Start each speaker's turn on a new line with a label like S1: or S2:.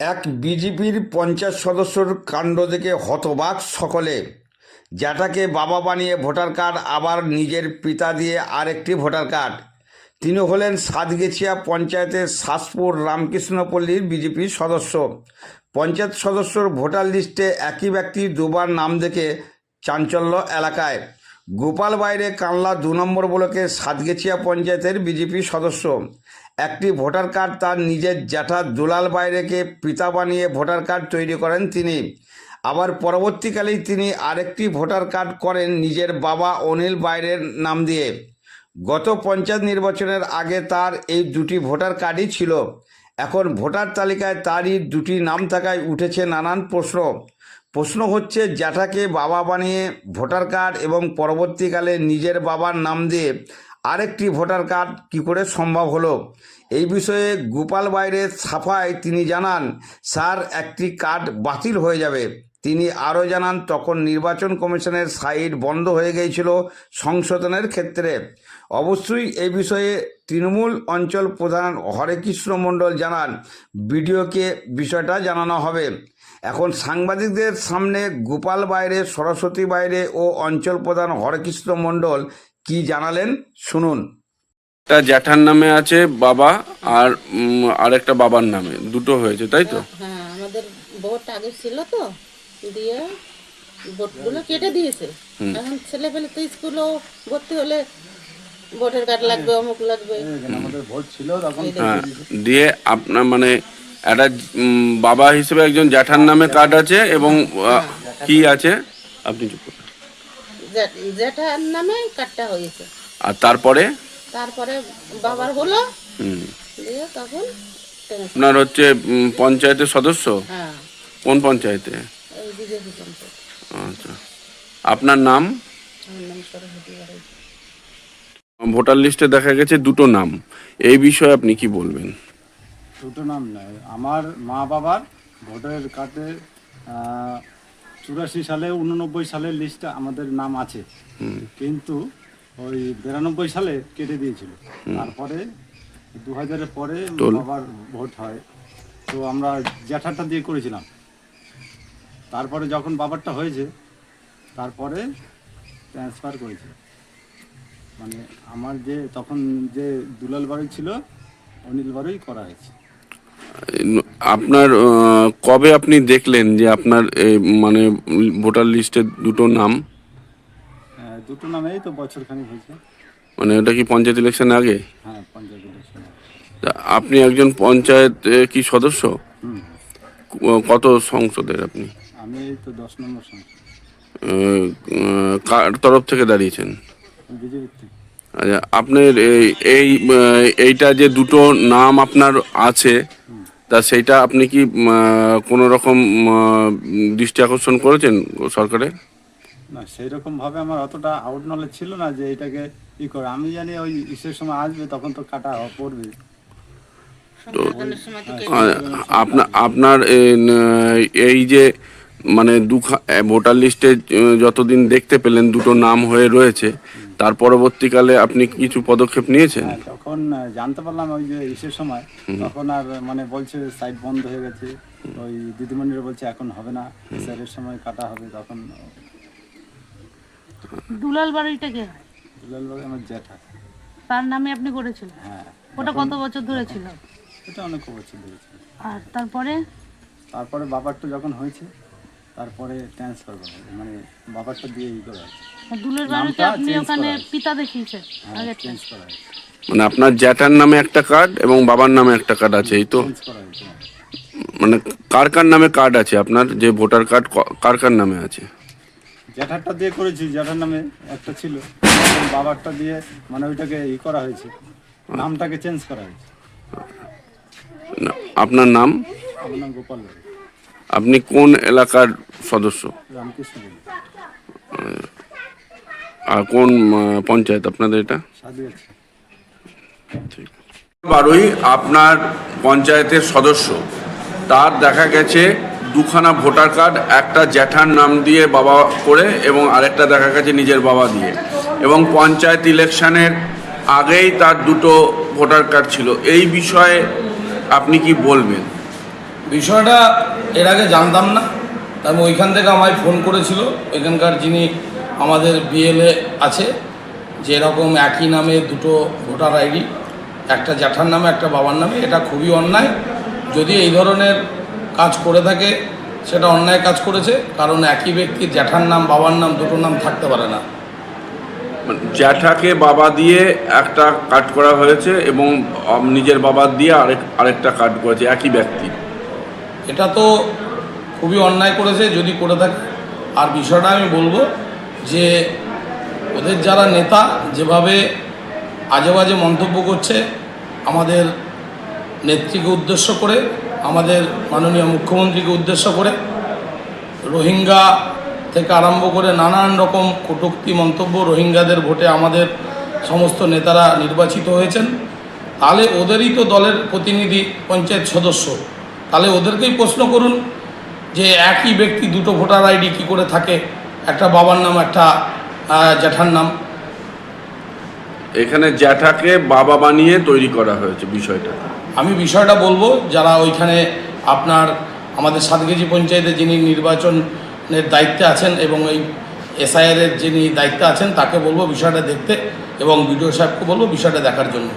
S1: এক বিজেপির পঞ্চায়েত সদস্যর কাণ্ড দেখে হতবাক সকলে জ্যাঠাকে বাবা বানিয়ে ভোটার কার্ড, আবার নিজের পিতা দিয়ে আরেকটি ভোটার কার্ড। তিনি হলেন সাতগেছিয়া পঞ্চায়েতের শাসপুর রামকৃষ্ণপল্লীর বিজেপি সদস্য। পঞ্চায়েত সদস্যর ভোটার লিস্টে একই ব্যক্তি দুবার নাম দেখে চাঞ্চল্য এলাকায়। গোপাল বাইরে কানলা দু নম্বর ব্লকে সাতগেছিয়া পঞ্চায়েতের বিজেপি সদস্য। একটি ভোটার কার্ড তার নিজের জ্যাঠা দুলাল বাইরেকে পিতা বানিয়ে ভোটার কার্ড তৈরি করেন তিনি। আবার পরবর্তীকালেই তিনি আরেকটি ভোটার কার্ড করেন নিজের বাবা অনিল বাইরের নাম দিয়ে। গত পঞ্চায়েত নির্বাচনের আগে তার এই দুটি ভোটার কার্ডই ছিল। এখন ভোটার তালিকায় তারই দুটি নাম থাকায় উঠেছে নানান প্রশ্ন। প্রশ্ন হচ্ছে জ্যাঠাকে বাবা বানিয়ে ভোটার কার্ড এবং পরবর্তীকালে নিজের বাবার নাম দিয়ে আরেকটি ভোটার কার্ড কি করে সম্ভব হলো? এই বিষয়ে গোপাল বাইরে ছাপায় তিনি জানান, স্যার, একটি কার্ড বাতিল হয়ে যাবে। তিনি আরও জানান, তখন নির্বাচন কমিশনের সাইট বন্ধ হয়ে গিয়েছিল সংশোধনের ক্ষেত্রে। অবশ্যই এই বিষয়ে তৃণমূল অঞ্চল প্রধান হরেকৃষ্ণ মণ্ডল জানান বিডিওকে বিষয়টা জানানো হবে। এখন সাংবাদিকদের সামনে গোপাল বাইরে সরস্বতী বাইরে ও অঞ্চল প্রধান হরেকৃষ্ণ মণ্ডল কি জানালেন? শুনুন।
S2: একটা জ্যাঠার নামে আছে বাবা আর আরেকটা বাবার নামে। দুটো হয়েছে তাই তো?
S3: হ্যাঁ আমাদের ভোট আগে ছিল তো দিয়ে ভোটগুলো কেটে দিয়েছে। এখন ছেলে পেলে তো স্কুলেও ভর্তি হলে ভোটার কার্ড লাগবে অমুক লাগবে।
S2: হ্যাঁ দিয়ে আপনার মানে একটা বাবা হিসেবে একজন জ্যাঠার নামে কার্ড আছে এবং কি আছে? আপনি চুপ করুন।
S3: জে- জেঠার নামে কার্ডটা হয়েছে।
S2: আর তারপরে?
S3: তারপরে বাবার হলো।
S2: হুম,
S3: দিয়ে তখন
S2: আপনার হচ্ছে পঞ্চায়েতের সদস্য?
S3: হ্যাঁ।
S2: কোন পঞ্চায়েতে? আচ্ছা। আপনার নাম? ভোটার লিস্টে দেখা গেছে দুটো নাম। এই বিষয়ে আপনি কি বলবেন?
S4: দুটো নাম নয় আমার মা বাবার ভোটার কার্ডে চুরাশি সালে উননব্বই সালের লিস্টটা আমাদের নাম আছে। কিন্তু ওই বিরানব্বই সালে কেটে দিয়েছিল। তারপরে দু হাজারের পরে বাবার ভোট হয়। তো আমরা জ্যাঠাটা দিয়ে করেছিলাম। তারপরে যখন বাবারটা হয়েছে তারপরে ট্রান্সফার করেছে। মানে আমার যে তখন যে দুলাল বাড়ি ছিল অনিল বাড়ি করা হয়েছে।
S2: আপনার কবে আপনি দেখলেন যে আপনার মানে ভোটার লিস্টে দুটো নাম?
S4: হ্যাঁ, দুটো নামেই তো বছর খানিক হয়েছে।
S2: মানে ওটা কি পঞ্চায়েত ইলেকশন আগে?
S4: হ্যাঁ পঞ্চায়েত ইলেকশন
S2: আপনি একজন পঞ্চায়েত কি সদস্য? কত সংসদের আপনি?
S4: আমি তো দশ নম্বর সংখ্যা
S2: আহ, আহ, কার তরফ থেকে দাঁড়িয়েছেন? আচ্ছা আপনার এই এইটা যে দুটো নাম আপনার আছে তা সেইটা আপনি কি কোনো রকম দৃষ্টি আকর্ষণ করেছেন সরকারে
S4: না সেই রকম ভাবে আমার অতটা আউট নলেজ ছিল না যে এটাকে ই করে। আমি জানি ওই ইসের সময় আসবে তখন তো কাটা পড়বে।
S3: তো কেটে
S2: আপনার আপনার এই যে মানে দুখা ভোটার লিস্টে যতদিন দেখতে পেলেন দুটো নাম হয়ে রয়েছে তার পরবর্তীকালে আপনি কিছু পদক্ষেপ নিয়েছেন?
S4: হ্যাঁ, তখন জানতে পারলাম ওই যে ইসের সময় তখন আর মানে বলছে সাইট বন্ধ হয়ে গেছে ওই দিদিমণিরা বলছে এখন হবে না স্যারের সময় কাটা হবে তখন।
S5: দুলাল বাড়িটা কে?
S4: দুলাল বাড়ি আমার জ্যাঠা
S5: তার নামে আপনি করেছিলেন?
S4: হ্যাঁ
S5: ওটা কত বছর ধরে ছিল?
S4: এটা অনেক বছর ধরেছে
S5: আর তারপরে?
S4: তারপরে বাবার তো যখন হয়েছে তারপরে ট্রান্সফার করা হয়েছে মানে বাবারটা দিয়ে ই করা হয়েছে।
S5: দুলাল বাড়িতে আপনি ওখানে। পিতা দেখিয়েছেন
S4: হ্যাঁ
S5: আগে
S4: চেঞ্জ করা হয়েছে।
S2: মানে আপনার জ্যাঠার নামে একটা কার্ড এবং বাবার নামে একটা কার্ড আছে এই তো?
S4: চেঞ্জ করা হয়েছে হ্যাঁ।
S2: মানে কার কার নামে কার্ড আছে? আপনার যে ভোটার কার্ড কার কার নামে আছে?
S4: জ্যাঠারটা দিয়ে করেছি জ্যাঠার নামে একটা ছিল। এখন বাবারটা দিয়ে মানে ওইটাকে ই করা হয়েছে। নামটাকে চেঞ্জ করা হয়েছে।
S2: না, আপনার নাম?
S4: আমার নাম গোপাল বাড়ি
S2: আপনি কোন এলাকার সদস্য? আর কোন পঞ্চায়েত আপনাদের এটা? বারোই আপনার পঞ্চায়েতের সদস্য তার দেখা গেছে দুখানা ভোটার কার্ড একটা জ্যাঠার নাম দিয়ে বাবা করে এবং আরেকটা দেখা গেছে নিজের বাবা দিয়ে। এবং পঞ্চায়েত ইলেকশনের আগেই তার দুটো ভোটার কার্ড ছিল। এই বিষয়ে আপনি কি বলবেন?
S6: বিষয়টা এর আগে জানতাম না। আমি ওইখান থেকে আমায় ফোন করেছিল। ওইখানকার যিনি আমাদের বিএলএ আছে, যে এরকম একই নামে দুটো ভোটার আইডি, একটা জ্যাঠার নামে, একটা বাবার নামে, এটা খুবই অন্যায়। যদি এই ধরনের কাজ করে থাকে, সেটা অন্যায় কাজ করেছে, কারণ একই ব্যক্তি জ্যাঠার নাম, বাবার নাম, দুটো নাম থাকতে পারে না।
S2: মানে জ্যাঠাকে বাবা দিয়ে একটা কাট করা হয়েছে এবং নিজের বাবা দিয়ে আরেক, আরেকটা কাট করেছে, একই ব্যক্তি।
S6: এটা তো খুবই অন্যায় করেছে, যদি করে থাকে। আর বিষয়টা আমি বলব যে, ওদের যারা নেতা যেভাবে আজে বাজে মন্তব্য করছে, আমাদের নেত্রীকে উদ্দেশ্য করে, আমাদের মাননীয় মুখ্যমন্ত্রীকে উদ্দেশ্য করে, রোহিঙ্গা থেকে আরম্ভ করে নানান রকম কটূক্তি মন্তব্য রোহিঙ্গাদের ভোটে আমাদের সমস্ত নেতারা নির্বাচিত হয়েছেন। তাহলে ওদেরই তো দলের প্রতিনিধি পঞ্চায়েত সদস্য। তাহলে ওদেরকেই প্রশ্ন করুন যে একই ব্যক্তি দুটো ভোটার আইডি কী করে থাকে? একটা বাবার নাম একটা জ্যাঠার নাম।
S2: এখানে জ্যাঠাকে বাবা বানিয়ে তৈরি করা হয়েছে বিষয়টা।
S6: আমি বিষয়টা বলব যারা ওইখানে আপনার আমাদের সাত কেজি পঞ্চায়েতে যিনি নির্বাচনের দায়িত্বে আছেন এবং এই এসআইআর এর যিনি দায়িত্বে আছেন তাকে বলব বিষয়টা দেখতে এবং বিডিও সাহেবকে বলব বিষয়টা দেখার জন্য।